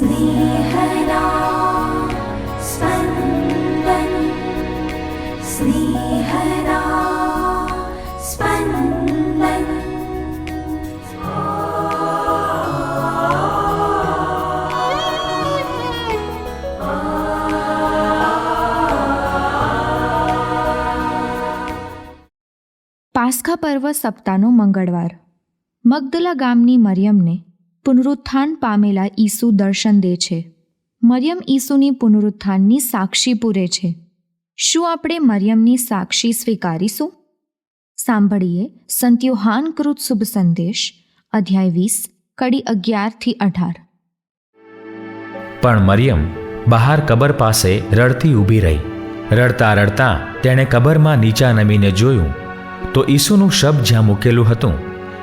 स्नेहदा स्पन्दन् स्नेहदा स्पन्दन् પાસ્ખા પર્વ સપ્તાહનો મંગળવાર મગદલા ગામની મરિયમને પુનરુત્થાન પામેલા ઈસુ દર્શન દે છે. મરિયમ ઈસુની પુનરુત્થાનની સાક્ષી પૂરે છે. શું આપણે મરિયમની સાક્ષી સ્વીકારીશું? સાંભળીએ સંત્યુહાનકૃત શુભ સંદેશ, અધ્યાય વીસ, કડી અગિયારથી અઢાર. પણ મરિયમ બહાર કબર પાસે રડતી ઊભી રહી. રડતા રડતા તેણે કબરમાં નીચા નમીને જોયું તો ઈસુનું શબ જ્યાં મૂકેલું હતું,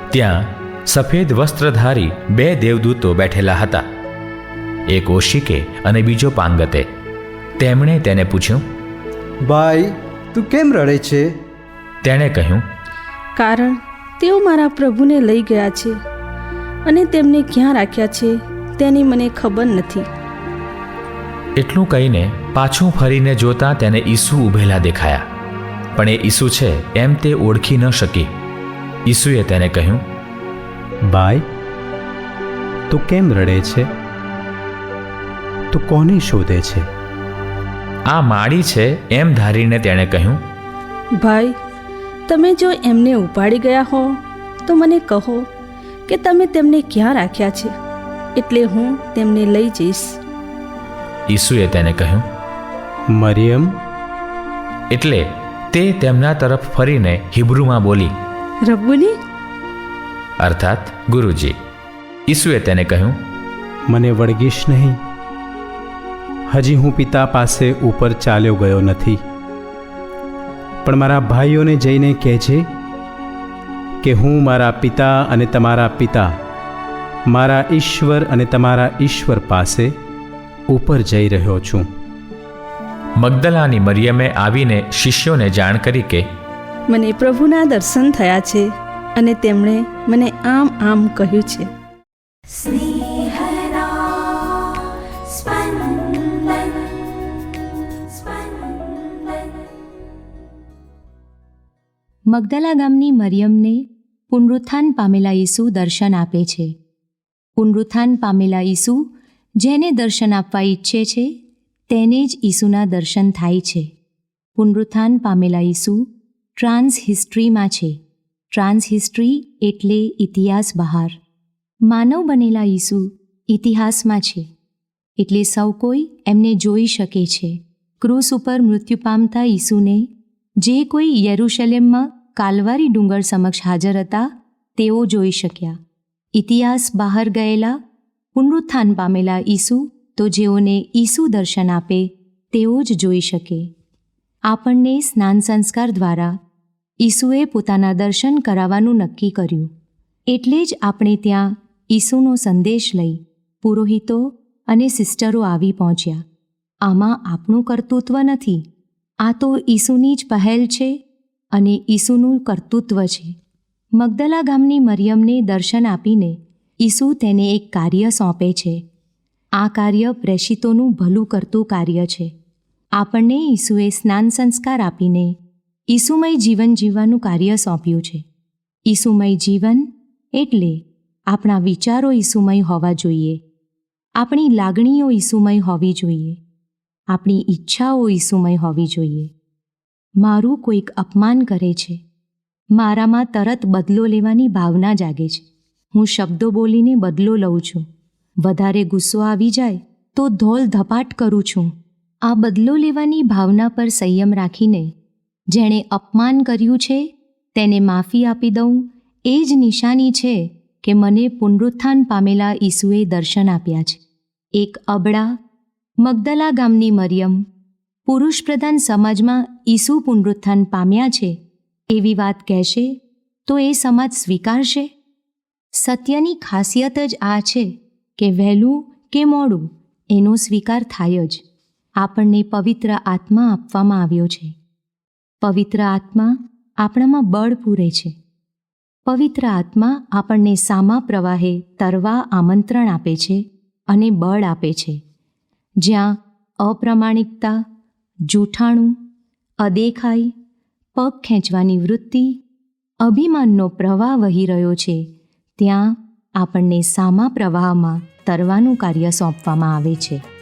ત્યાં સફેદ વસ્ત્રધારી બે દેવદૂતો બેઠેલા હતા. એક ઓશિકે અને બીજો પાંગતે. તેમણે તેને પૂછ્યું ભાઈ તું કેમ રડે છે? તેણે કહ્યું કારણ તેઓ મારા પ્રભુને લઈ ગયા છે અને તેમને ક્યાં રાખ્યા છે તેની મને ખબર નથી. એટલું કહીને પાછું ફરીને જોતા તેને ઈસુ ઊભેલા દેખાયા. પણ એ ઈસુ છે એમ તે ઓળખી ન શકી. ઈસુએ તેને કહ્યું બાઈ તું કેમ રડે છે? તું કોને શોધે છે? આ માળી છે એમ ધારીને તેણે કહ્યું. ભાઈ તમે જો એમને ઉપાડી ગયા હો તો મને કહો કે તમે તેમને ક્યાં રાખ્યા છે? એટલે હું તેમને લઈ જઈશ. ઈસુએ તેને કહ્યું. મરિયમ? એટલે તે તેમના તરફ ફરીને હિબ્રુમાં બોલી. રબ્બુની? અર્થાત ગુરુજી. ઈસુએ તેને કહ્યું મને વળગીશ નહીં. હજી હું પિતા પાસે ઉપર ચાલ્યો ગયો નથી. પણ મારા ભાઈઓને જઈને કહેજે કે હું મારા પિતા અને તમારા પિતા મારા ઈશ્વર અને તમારા ઈશ્વર પાસે ઉપર જઈ રહ્યો છું. મગદલાની મરિયમે આવીને શિષ્યોને જાણ કરી કે મને પ્રભુના દર્શન થયા છે. અને તેમણે મને આમ આમ કહ્યું છે. મગદલા ગામની મરિયમને પુનરુત્થાન પામેલા ઈસુ દર્શન આપે છે. પુનરુત્થાન પામેલા ઈસુ જેને દર્શન આપવા ઈચ્છે છે તેને જ ઈસુના દર્શન થાય છે. પુનરુત્થાન પામેલા ઈસુ ટ્રાન્સ હિસ્ટ્રીમાં છે. ટ્રાન્સ હિસ્ટ્રી એટલે ઇતિહાસ બહાર. માનવ બનેલા ઈસુ ઇતિહાસમાં છે. એટલે સૌ કોઈ એમને જોઈ શકે છે. ક્રૂસ ઉપર મૃત્યુ પામતા ઈસુને જે કોઈ યરુશલેમમાં કાલવારી ડુંગર સમક્ષ હાજર હતા, તેઓ જોઈ શક્યા. ઇતિહાસ બહાર ગયેલા, પુનરુત્થાન પામેલા ઈસુ તો જેઓને ઈસુ દર્શન આપે, તેઓ જ જોઈ શકે. આપણને સ્નાન સંસ્કાર દ્વારા ઈસુએ પોતાના દર્શન કરાવવાનું નક્કી કર્યું. એટલે જ આપણે ત્યાં ઈસુનો સંદેશ લઈ પુરોહિતો અને સિસ્ટરો આવી પહોંચ્યા. આમાં આપણું કર્તૃત્વ નથી. આ તો ઈસુની જ પહેલ છે અને ઈસુનું કર્તૃત્વ છે. મગદલા ગામની મરિયમને દર્શન આપીને ઈસુ તેને એક કાર્ય સોંપે છે. આ કાર્ય પ્રેષિતોનું ભલું કરતું કાર્ય છે. આપણને ઈસુએ સ્નાન સંસ્કાર આપીને ઈસુમય જીવન જીવવાનું કાર્ય સોંપ્યું છે. ઈસુમય જીવન એટલે આપણા વિચારો ઈસુમય હોવા જોઈએ. આપણી લાગણીઓ ઈસુમય હોવી જોઈએ. આપણી ઈચ્છાઓ ઈસુમય હોવી જોઈએ. મારું કોઈક અપમાન કરે છે. મારામાં તરત બદલો લેવાની ભાવના જાગે છે. હું શબ્દો બોલીને બદલો લઉં છું. વધારે ગુસ્સો આવી જાય તો ધોલ ધપાટ કરું છું. આ બદલો લેવાની ભાવના પર સંયમ રાખીને જેણે અપમાન કર્યું છે, તેને માફી આપી દઉં. એ જ નિશાની છે કે મને પુનરુત્થાન પામેલા ઈસુએ દર્શન આપ્યા છે. એક અબળા, મગદલા ગામની મરિયમ, પુરુષ પ્રધાન સમાજમાં ઈસુ પુનરુત્થાન પામ્યા છે, એવી વાત કહેશે તો એ સમાજ સ્વીકારશે? સત્યની ખાસિયત જ આ છે કે વહેલું કે મોડું એનો સ્વીકાર થાય જ. આપણને પવિત્ર આત્મા આપવામાં આવ્યો છે. પવિત્ર આત્મા આપણામાં બળ પૂરે છે. પવિત્ર આત્મા આપણને સામા પ્રવાહે તરવા આમંત્રણ આપે છે અને બળ આપે છે. જ્યાં અપ્રમાણિકતા, જૂઠાણું, અદેખાઈ, પગ ખેંચવાની વૃત્તિ, અભિમાનનો પ્રવાહ વહી રહ્યો છે, ત્યાં આપણને સામા પ્રવાહમાં તરવાનું કાર્ય સોંપવામાં આવે છે.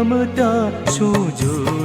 নামটা সুযোগ।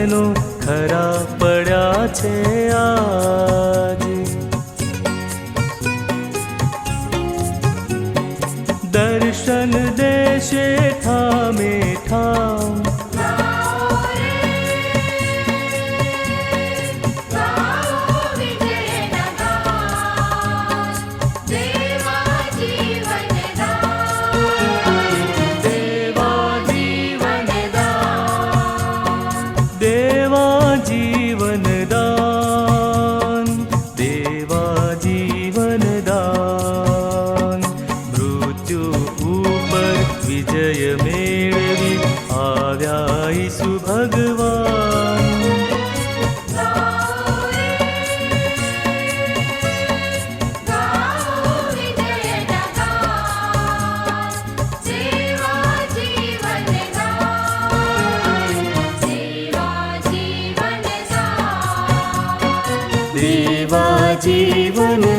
બહેનો ખરા પડ્યા છે. જીવન ગાન દેવા જીવન દાન